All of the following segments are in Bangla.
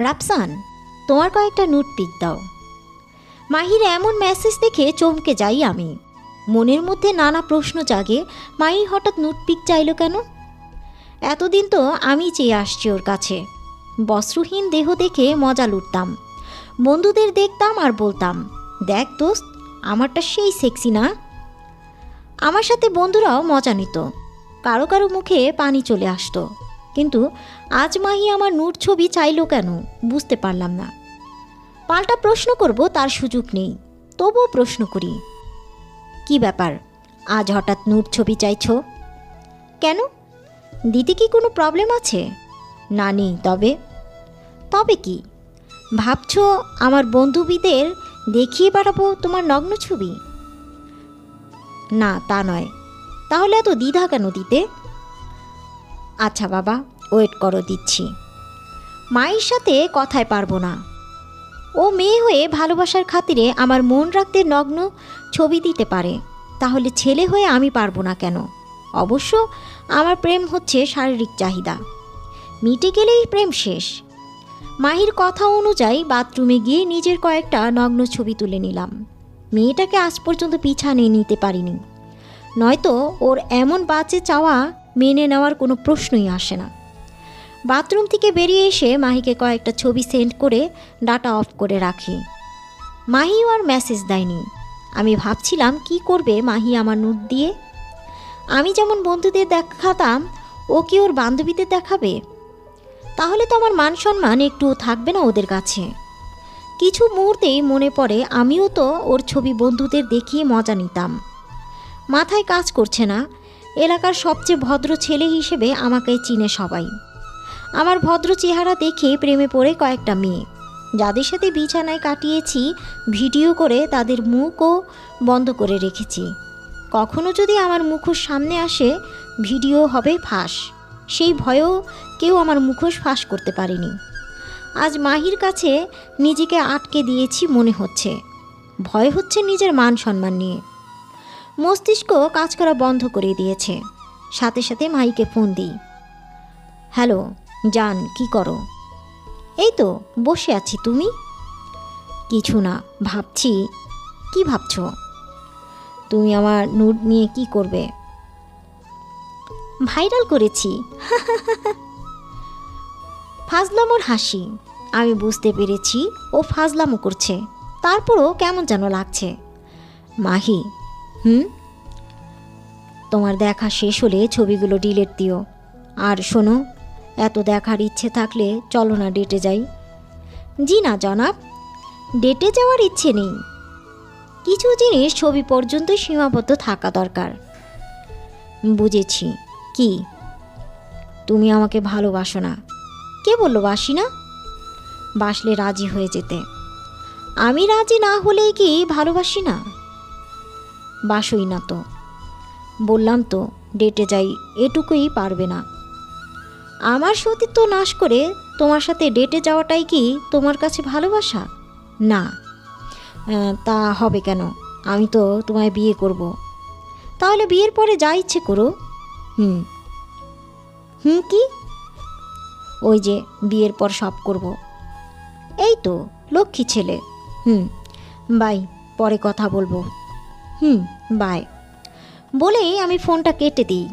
রাপসান তোমার কয়েকটা নোট পিক দাও। মাহির এমন মেসেজ দেখে চমকে যাই আমি। মনের মধ্যে নানা প্রশ্ন জাগে মাহি হঠাৎ নোট পিক চাইলো কেন? এতদিন তো আমি চেয়ে আসছি ওর কাছে। বস্ত্রহীন দেহ দেখে মজা লুটতাম। বন্ধুদের দেখতাম আর বলতাম, দেখ দোস্ত, আমারটা সেই সেক্সি না? আমার সাথে বন্ধুরাও মজা নিত। কারও কারও মুখে পানি চলে আসতো। কিন্তু আজ মাহি আমার নূর ছবি চাইলো কেন বুঝতে পারলাম না। পাল্টা প্রশ্ন করব, তার সুযোগ নেই। তবুও প্রশ্ন করি, কি ব্যাপার? আজ হঠাৎ নূর ছবি চাইছ? কেন? দিদি কি কোনো প্রবলেম আছে? না নেই, তবে? তবে কি? ভাবছ আমার বন্ধুবিদের দেখিয়ে বেড়াবো তোমার নগ্ন ছবি? না, তা নয়। তাহলে এত দ্বিধা কেন দিতে? আচ্ছা বাবা ওয়েট করো, দিচ্ছি। মায়ের সাথে কথায় পারব না। ও মেয়ে হয়ে ভালোবাসার খাতিরে আমার মন রাখতে নগ্ন ছবি দিতে পারে। তাহলে ছেলে হয়ে আমি পারব না কেন? অবশ্য আমার প্রেম হচ্ছে শারীরিক চাহিদা। মিটে গেলেই প্রেম শেষ। মাহির কথা অনুযায়ী বাথরুমে গিয়ে নিজের কয়েকটা নগ্ন ছবি তুলে নিলাম। মেয়েটাকে আজ পর্যন্ত পিছানে নিতে পারিনি। নয়তো ওর এমন বাজে চাওয়া মেনে নেওয়ার কোনো প্রশ্নই আসে না। বাথরুম থেকে বেরিয়ে এসে মাহিকে কয়েকটা ছবি সেন্ড করে ডাটা অফ করে রাখি। মাহিও আর মেসেজ দেয়নি। আমি ভাবছিলাম, কি করবে মাহি আমার নোট দিয়ে? আমি যেমন বন্ধুদের দেখাতাম, ও কি ওর বান্ধবীদের দেখাবে? তাহলে তো আমার মান সম্মান একটু থাকবে না ওদের কাছে। কিছু মুহূর্তেই মনে পড়ে, আমিও তো ওর ছবি বন্ধুদের দেখিয়ে মজা নিতাম। মাথায় কাজ করছে না এলাকার সবচেয়ে ভদ্র ছেলে হিসেবে আমাকে চিনে সবাই। আমার ভদ্র চেহারা দেখে প্রেমে পড়ে কয়েকটা মেয়ে। যাদের সাথে বিছানায় কাটিয়েছি, ভিডিও করে তাদের মুখও বন্ধ করে রেখেছি। কখনো যদি আমার মুখোশ সামনে আসে, ভিডিও হবে ফাঁস। সেই ভয়েও কেউ আমার মুখোশ ফাঁস করতে পারেনি। আজ মাহির কাছে নিজেকে আটকে দিয়েছি মনে হচ্ছে। ভয় হচ্ছে নিজের মান সম্মান নিয়ে। মস্তিষ্ক কাজ করা বন্ধ করে দিয়েছে। সাথে সাথে মাইকে ফোন দিই। হ্যালো, জান, কি করো? এই তো, বসে আছি, তুমি? কিছু না, ভাবছি। কি ভাবছ? তুমি আমার নোট নিয়ে কি করবে? ভাইরাল করেছি। ফাজলামোর হাসি। আমি বুঝতে পেরেছি ও ফাজলামো করছে। তারপরও কেমন যেন লাগছে। মাহি হুম? তোমার দেখা শেষ হলে ছবিগুলো ডিলেট দিও। আর শোনো, এত দেখার ইচ্ছে থাকলে চলো না ডেটে যাই। জি না, জনাব। ডেটে যাওয়ার ইচ্ছে নেই। কিছু জিনিস ছবি পর্যন্তই সীমাবদ্ধ থাকা দরকার। বুঝেছি। কি? তুমি আমাকে ভালোবাসো না। কে বলল বাসি না? বাসলে রাজি হয়ে যেতে। আমি রাজি না হলেই কি ভালোবাসি না? বাসই না তো। বললাম তো, ডেটে যাই, এটুকুই পারবে না। আমার সতীত্ব নাশ করে তোমার সাথে ডেটে যাওয়াটাই কি তোমার কাছে ভালোবাসা? না। তা হবে কেন? আমি তো তোমায় বিয়ে করব। তাহলে বিয়ের পরে যা ইচ্ছে করো। হুম। হুম কি? ওই যে, বিয়ের পর সব করব। এই তো, লক্ষ্মী ছেলে। হুম। বাই, পরে কথা বলব। হুম বাই বলেই আমি ফোনটা কেটে দিই।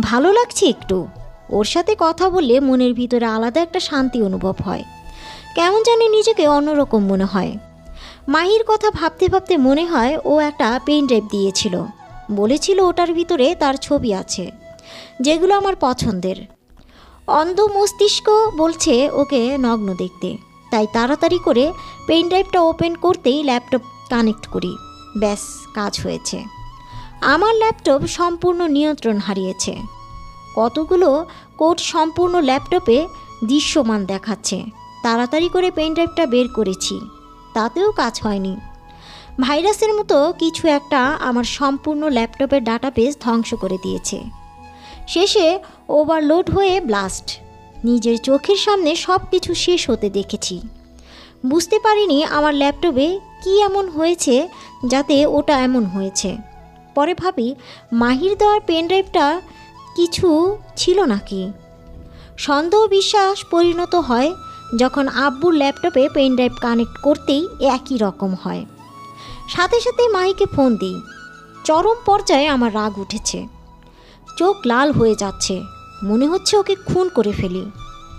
ভালো লাগছে একটু। ওর সাথে কথা বললে মনের ভিতরে আলাদা একটা শান্তি অনুভব হয়। কেমন জানি নিজেকে অন্যরকম মনে হয়। মাহির কথা ভাবতে ভাবতে মনে হয় ও একটা পেন ড্রাইভ দিয়েছিল। বলেছিল ওটার ভিতরে তার ছবি আছে, যেগুলো আমার পছন্দের। অন্ধ মস্তিষ্ক বলছে ওকে নগ্ন দেখতে। তাই তাড়াতাড়ি করে পেন ড্রাইভটা ওপেন করতেই ল্যাপটপ কানেক্ট করি। ব্যাস, কাজ হয়েছে। আমার ল্যাপটপ সম্পূর্ণ নিয়ন্ত্রণ হারিয়েছে। কতগুলো কোড সম্পূর্ণ ল্যাপটপে দৃশ্যমান দেখাচ্ছে। তাড়াতাড়ি করে পেন ড্রাইভটা বের করেছি। তাতেও কাজ হয়নি। ভাইরাসের মতো কিছু একটা আমার সম্পূর্ণ ল্যাপটপের ডাটা ডাটাবেস ধ্বংস করে দিয়েছে। শেষে ওভারলোড হয়ে ব্লাস্ট। নিজের চোখের সামনে সব কিছু শেষ হতে দেখেছি। বুঝতে পারিনি আমার ল্যাপটপে কি এমন হয়েছে যাতে ওটা এমন হয়েছে। পরে ভাবি, মাহির দেওয়ার পেনড্রাইভটা কিছু ছিল নাকি? সন্দেহ বিশ্বাস পরিণত হয় যখন আব্বুর ল্যাপটপে পেন ড্রাইভ কানেক্ট করতেই একই রকম হয়। সাথে সাথে মাহিকে ফোন দিই। চরম পর্যায়ে আমার রাগ উঠেছে। চোখ লাল হয়ে যাচ্ছে। মনে হচ্ছে ওকে খুন করে ফেলি।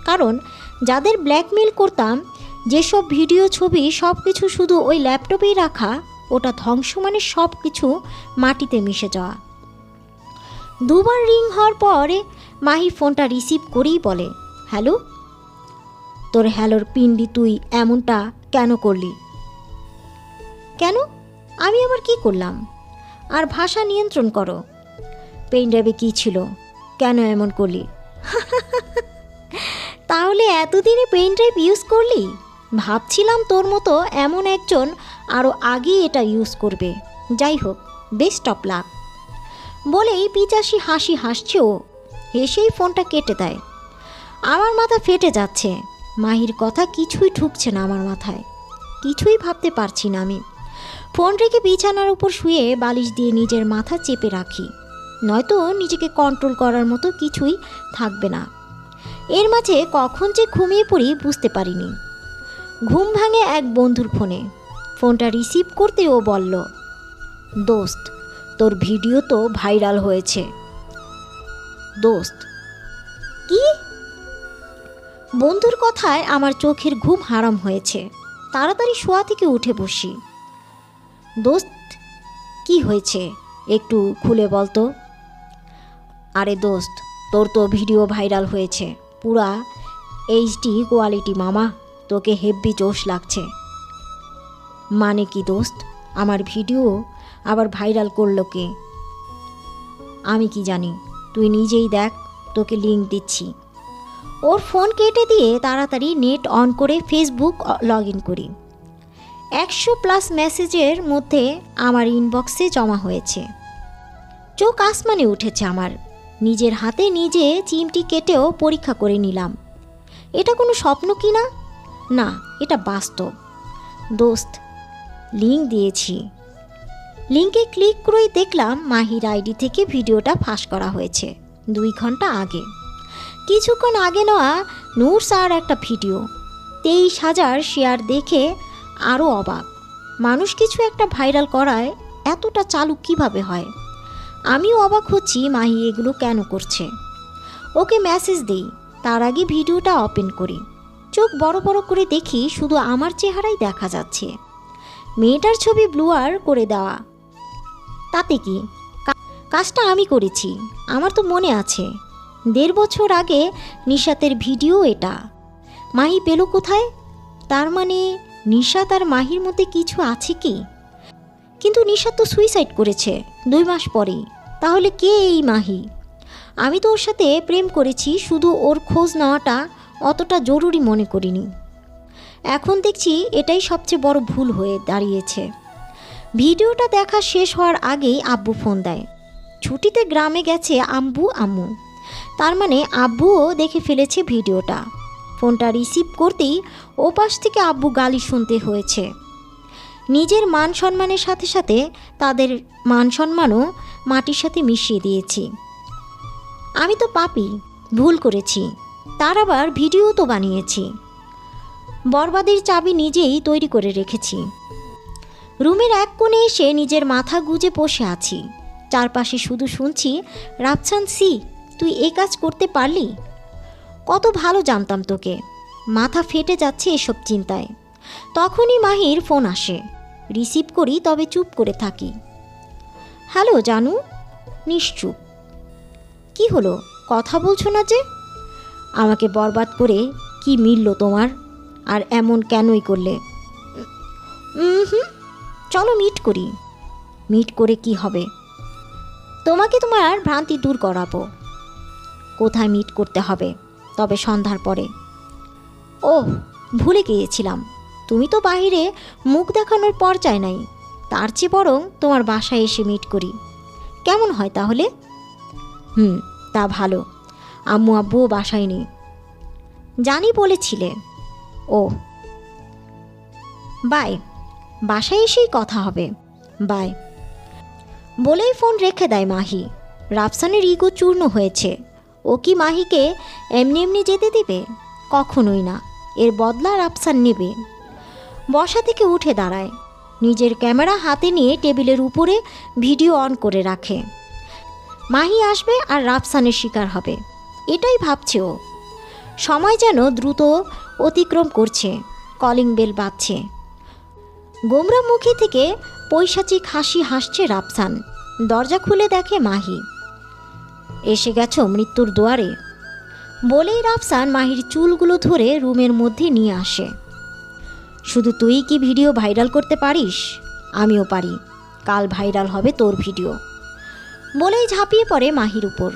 কারণ যাদের ব্ল্যাকমেল করতাম যেসব ভিডিও, ছবি সব কিছু শুধু ওই ল্যাপটপেই রাখা, ওটা ধ্বংস মানে সব কিছু মাটিতে মিশে যাওয়া। দুবার রিং হওয়ার পরে মাহি ফোনটা রিসিভ করেই বলে, হ্যালো, তোর হ্যালোর পিন্ডি তুই এমনটা কেন করলি? কেন? আমি আবার কি করলাম? আর ভাষা নিয়ন্ত্রণ করো। পেন ড্রাইভে কী ছিল? কেন এমন করলি? তাহলে এতদিনে পেন ড্রাইভ ইউজ করলি? ভাবছিলাম তোর মতো এমন একজন আরও আগে এটা ইউজ করবে। যাই হোক বেস্ট অফ লাক বলেই পিচাসি হাসি হাসছে ও হেসেই ফোনটা কেটে দেয়। আমার মাথা ফেটে যাচ্ছে। মাহির কথা কিছুই ঠুকছে না আমার মাথায়। কিছুই ভাবতে পারছি না আমি। ফোন রেখে বিছানার উপর শুয়ে বালিশ দিয়ে নিজের মাথা চেপে রাখি। নয়তো নিজেকে কন্ট্রোল করার মতো কিছুই থাকবে না। এর মাঝে কখন যে ঘুমিয়ে পড়ি বুঝতে পারিনি। ঘুম ভাঙে এক বন্ধুর ফোনে। ফোনটা রিসিভ করতে ও বলল, দোস্ত, তোর ভিডিও তো ভাইরাল হয়েছে। দোস্ত? কি? বন্ধুর কথায় আমার চোখের ঘুম হারাম হয়েছে। তাড়াতাড়ি শোয়া থেকে উঠে বসি। দোস্ত, কি হয়েছে? একটু খুলে বলতো আরে দোস্ত, তোর তো ভিডিও ভাইরাল হয়েছে। পুরা এইচডি কোয়ালিটি মামা। তোকে হেভি জোশ লাগছে। মানে কি দোস্ত? আমার ভিডিও আবার ভাইরাল করল কে? আমি কি জানি? তুই নিজেই দেখ, তোকে লিঙ্ক দিচ্ছি। ওর ফোন কেটে দিয়ে তাড়াতাড়ি নেট অন করে ফেসবুক লগ ইন করি। একশো প্লাস মেসেজের মধ্যে আমার ইনবক্সে জমা হয়েছে। চোখ আসমানে উঠেছে আমার। নিজের হাতে নিজে চিমটি কেটেও পরীক্ষা করে নিলাম। এটা কোনো স্বপ্ন কি না? না, এটা বাস্তব। দোস্ত লিঙ্ক দিয়েছি। লিঙ্কে ক্লিক করেই দেখলাম মাহির আইডি থেকে ভিডিওটা ফাঁস করা হয়েছে দুই ঘণ্টা আগে। কিছুক্ষণ আগে নেওয়া নূর স্যার একটা ভিডিও। তেইশ হাজার শেয়ার দেখে আরও অবাক। মানুষ কিছু একটা ভাইরাল করায়, এতটা চালু কীভাবে হয়? আমিও অবাক হচ্ছি মাহি এগুলো কেন করছে। ওকে মেসেজ দিই, তার আগে ভিডিওটা ওপেন করি। চোখ বড় বড় করে দেখি শুধু আমার চেহারাই দেখা যাচ্ছে। মেয়েটার ছবি ব্লুয়ার করে দেওয়া। তাতে কি? কাজটা আমি করেছি, আমার তো মনে আছে। দেড় বছর আগে নিশাতের ভিডিও এটা। মাহি পেল কোথায়? তার মানে নিশাত আর মাহির মধ্যে কিছু আছে কি? কিন্তু নিশাত তো সুইসাইড করেছে দুই মাস পরেই। তাহলে কে এই মাহি? আমি তো ওর সাথে প্রেম করেছি, শুধু ওর খোঁজ নেওয়াটা অতটা জরুরি মনে করিনি। এখন দেখছি এটাই সবচেয়ে বড় ভুল হয়ে দাঁড়িয়েছে। ভিডিওটা দেখা শেষ হওয়ার আগেই আব্বু ফোন দেয়। ছুটিতে গ্রামে গেছে আম্বু আম্মু। তার মানে আব্বুও দেখে ফেলেছে ভিডিওটা। ফোনটা রিসিভ করতেই ওপাশ থেকে আব্বু গালি শুনতে হয়েছে। নিজের মান সম্মানের সাথে সাথে তাদের মান সম্মানও মাটির সাথে মিশিয়ে দিয়েছি। আমি তো পাপি, ভুল করেছি। তার আবার ভিডিও তো বানিয়েছি। বরবাদের চাবি নিজেই তৈরি করে রেখেছি। রুমের এক কোণে এসে নিজের মাথা গুজে বসে আছি। চারপাশে শুধু শুনছি, রাফসান সি, তুই এ কাজ করতে পারলি? কত ভালো জানতাম তোকে। মাথা ফেটে যাচ্ছে এসব চিন্তায়। তখনই মাহির ফোন আসে। রিসিভ করি, তবে চুপ করে থাকি। হ্যালো, জানু? নিশ্চুপ। কি হলো? কথা বলছো না যে? আমাকে বরবাদ করে কি মিলল তোমার? আর এমন কেনই করলে? হুম চলো মিট করি। মিট করে কি হবে? তোমাকে তোমার ভ্রান্তি দূর করাবো। কোথায় মিট করতে হবে? তবে সন্ধ্যার পরে। ও ভুলে গিয়েছিলাম। তুমি তো বাইরে মুখ দেখানোর পর্যায় নাই। তার চেয়ে বরং তোমার বাসায় এসে মিট করি। কেমন হয় তাহলে? হুম, তা ভালো। আম্মু আব্বুও বাসায় নেই। জানি বলেছিলে। ও। বাই। বাসায় এসেই কথা হবে। বাই। বলেই ফোন রেখে দেয় মাহি। রাফসানের ইগো চূর্ণ হয়েছে। ও কি মাহিকে এমনি এমনি যেতে দিবে? কখনোই না। এর বদলা রাফসান নেবে। বসা থেকে উঠে দাঁড়ায়। নিজের ক্যামেরা হাতে নিয়ে টেবিলের উপরে ভিডিও অন করে রাখে। মাহি আসবে আর রাফসানের শিকার হবে। এটাই ভাবছে ও। সময় যেন দ্রুত অতিক্রম করছে, কলিং বেল বাজছে। গোমরা মুখে থেকে পৈশাচিক হাসি হাসছে রাফসান। দরজা খুলে দেখে মাহি। এসে গেছো মৃত্যুর দুয়ারে। বলেই রাফসান মাহির চুলগুলো ধরে রুমের মধ্যে নিয়ে আসে। শুধু তুই কি ভিডিও ভাইরাল করতে পারিস? আমিও পারি। কাল ভাইরাল হবে তোর ভিডিও। বলেই ঝাঁপিয়ে পড়ে মাহির উপর।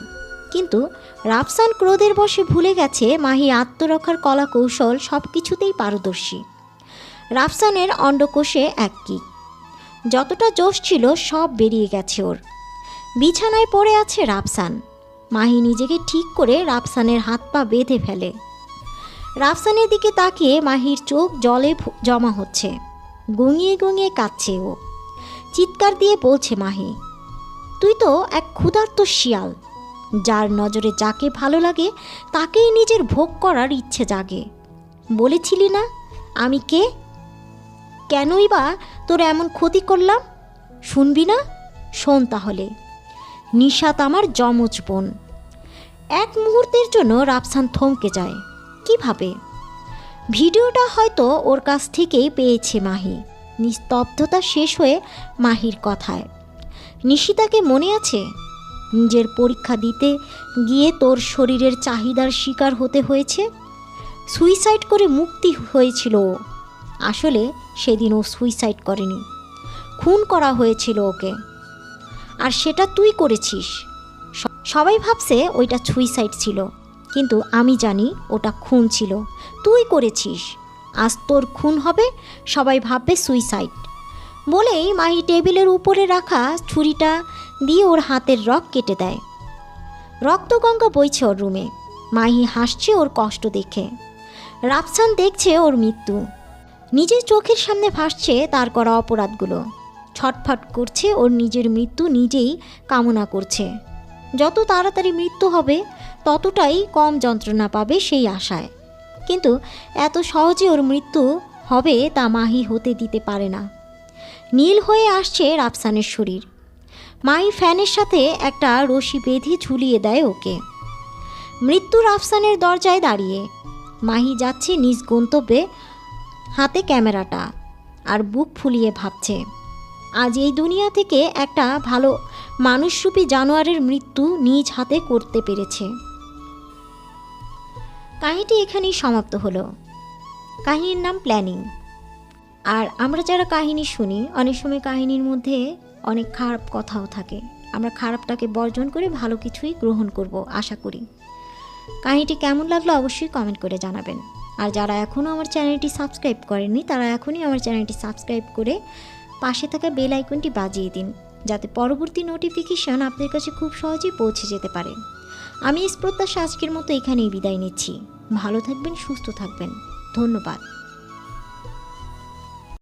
কিন্তু রাফসান ক্রোধের বশে ভুলে গেছে মাহি আত্মরক্ষার কলা কৌশল সব কিছুতেই পারদর্শী। রাফসানের অন্ডকোষে এক কিক। যতটা জোশ ছিল, সব বেরিয়ে গেছে ওর। বিছানায় পড়ে আছে রাফসান। মাহি নিজেকে ঠিক করে রাফসানের হাত পা বেঁধে ফেলে। রাফসানের দিকে তাকিয়ে মাহির চোখ জলে জমা হচ্ছে। গুঙিয়ে গুঙিয়ে কাঁদছে ও। চিৎকার দিয়ে বলছে মাহি, তুই তো এক ক্ষুধার্ত শিয়াল। যার নজরে যাকে ভালো লাগে, তাকেই নিজের ভোগ করার ইচ্ছে জাগে। বলেছিলি না? আমি কে? কেনই বা তোর এমন ক্ষতি করলাম? শুনবি না? শোন তাহলে। নিশাত আমার যমজ বোন। এক মুহূর্তের জন্য রাফসান থমকে যায়। কীভাবে ভিডিওটা হয়তো ওর কাছ থেকেই পেয়েছে মাহি। নিস্তব্ধতা শেষ হয়ে মাহির কথায়। নিশিতাকে মনে আছে? নিজের পরীক্ষা দিতে গিয়ে তোর শরীরের চাহিদার শিকার হতে হয়েছে? সুইসাইড করে মুক্তি হয়েছিল আসলে সেদিন ও সুইসাইড করেনি। খুন করা হয়েছিল ওকে। আর সেটা তুই করেছিস। সবাই ভাবছে ওইটা সুইসাইড ছিল। কিন্তু আমি জানি ওটা খুন ছিল। তুই করেছিস। আজ তোর খুন হবে, সবাই ভাববে সুইসাইড বলেই মাহি টেবিলের উপরে রাখা ছুরিটা দিয়ে ওর হাতের রক কেটে দেয়। রক্তগঙ্গা বইছে ওর রুমে। মাহি হাসছে ওর কষ্ট দেখে। রাফসান দেখছে ওর মৃত্যু। নিজের চোখের সামনে ভাসছে তার করা অপরাধগুলো। ছটফট করছে ওর নিজের মৃত্যু নিজেই কামনা করছে। যত তাড়াতাড়ি মৃত্যু হবে, ততটাই কম যন্ত্রণা পাবে সেই আশায়। কিন্তু এত সহজে ওর মৃত্যু হবে তা মাহি হতে দিতে পারে না। নীল হয়ে আসছে রাফসানের শরীর। মাহি ফ্যানের সাথে একটা রশি বেঁধে ঝুলিয়ে দেয় ওকে। মৃত্যুর আফসানের দরজায় দাঁড়িয়ে মাহি যাচ্ছে নিজ গন্তব্যে হাতে ক্যামেরাটা আর বুক ফুলিয়ে ভাবছে, আজ এই দুনিয়া থেকে একটা ভালো মানুষরূপী জানোয়ারের মৃত্যু নিজ হাতে করতে পেরেছে। কাহিনীটি এখানেই সমাপ্ত হলো। কাহিনীর নাম প্ল্যানিং। আর আমরা যারা কাহিনী শুনি, অনেক সময় কাহিনীর মধ্যে অনেক খারাপ কথাও থাকে। আমরা খারাপটাকে বর্জন করে ভালো কিছুই গ্রহণ করব, আশা করি। কাহিনীটি কেমন লাগল অবশ্যই কমেন্ট করে জানাবেন। আর যারা এখনও আমার চ্যানেলটি সাবস্ক্রাইব করেননি, তারা এখনই আমার চ্যানেলটি সাবস্ক্রাইব করে পাশে থাকা বেল আইকনটি বাজিয়ে দিন, যাতে পরবর্তী নোটিফিকেশান আপনার কাছে খুব সহজেই পৌঁছে যেতে পারে। আমি এই প্রত্যাশা আজকের মতো এখানেই বিদায় নিচ্ছি। ভালো থাকবেন, সুস্থ থাকবেন। ধন্যবাদ।